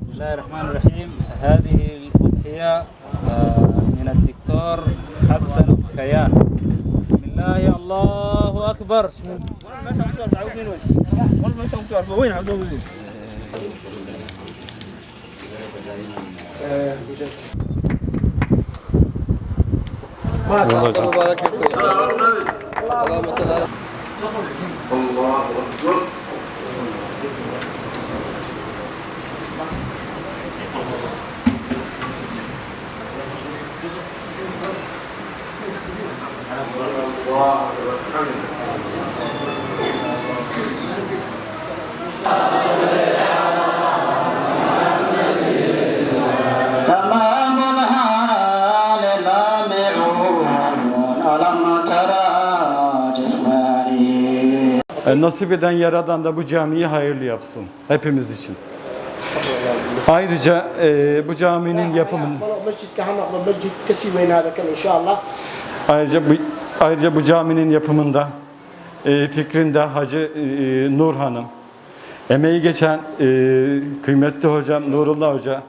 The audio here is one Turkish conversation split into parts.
بسم الله الرحمن الرحيم. هذه الأضحية آه، من الدكتور حسن الخيان. بسم الله الله أكبر. وين ما شاء الله بارك فيك اللهم صل على الله أكبر. Nasip eden Yaradan da bu camiyi hayırlı yapsın. Hepimiz için. Ayrıca e, bu caminin yapımın ayrıca bu ayrıca bu caminin yapımında e, fikrinde Hacı e, e Nur Hanım. Emeği geçen e, kıymetli hocam Nurullah Hoca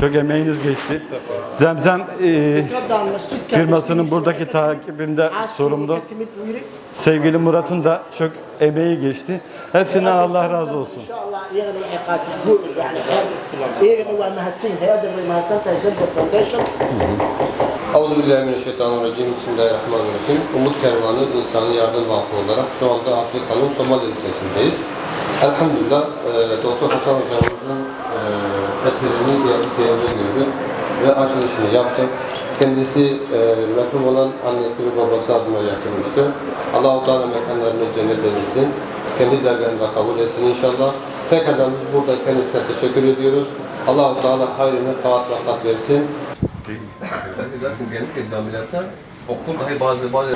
çok emeğiniz geçti. Zemzem e, buradaki takibinde sorumlu. Sevgili Murat'ın da çok emeği geçti. Hepsinden Allah razı olsun. Euzubillahimineşşeytanirracim. Bismillahirrahmanirrahim. Umut Kervanı İnsanı Yardım Vakfı olarak şu anda Afrika'nın Somali ülkesindeyiz. Elhamdülillah e, Doktor Hasan Hocamızın e, eserini geldik yerine gördük ve açılışını yaptık. Kendisi e, merhum olan annesi ve babası adına yakınmıştı. Allah-u Teala mekanlarını cennet edilsin. Kendi dergahında kabul etsin inşallah. Tekrardan biz burada kendisine teşekkür ediyoruz. Allah-u Teala hayrını taat rahat versin. Zaten genellikle camilerden okul dahi bazı bazı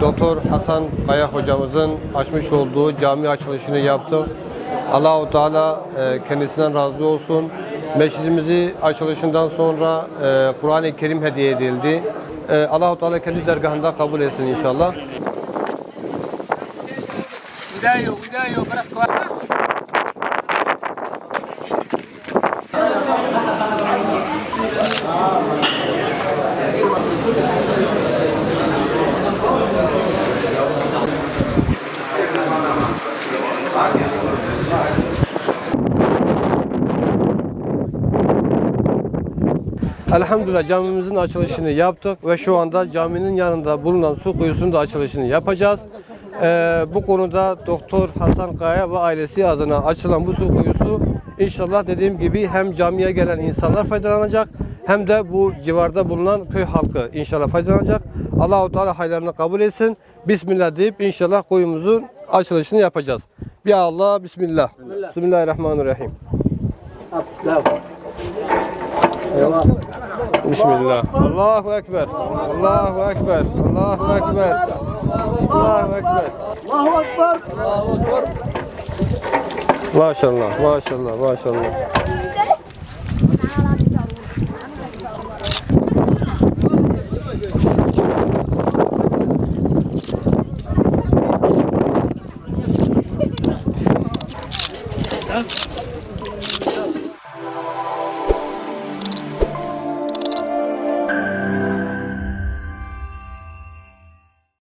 Doktor Hasan Kaya hocamızın açmış olduğu cami açılışını yaptık. Allahu Teala e, kendisinden razı olsun. Mescidimizi açılışından sonra e, Kur'an-ı Kerim hediye edildi. E, Allahu Teala kendi dergahında kabul etsin inşallah. Elhamdülillah camimizin açılışını yaptık ve şu anda caminin yanında bulunan su kuyusunun da açılışını yapacağız. Ee, bu konuda Doktor Hasan Kaya ve ailesi adına açılan bu su kuyusu inşallah dediğim gibi hem camiye gelen insanlar faydalanacak hem de bu civarda bulunan köy halkı inşallah faydalanacak. Allahu Teala hayırlarını kabul etsin. Bismillah deyip inşallah kuyumuzun açılışını yapacağız. Bir Allah Bismillah. Bismillahirrahmanirrahim. Bismillah. Bismillah. Allahu Ekber. Allahu Ekber. Allahu Ekber. Allahu Ekber. Allahu Ekber. Allahu Ekber. Maşallah, maşallah, maşallah.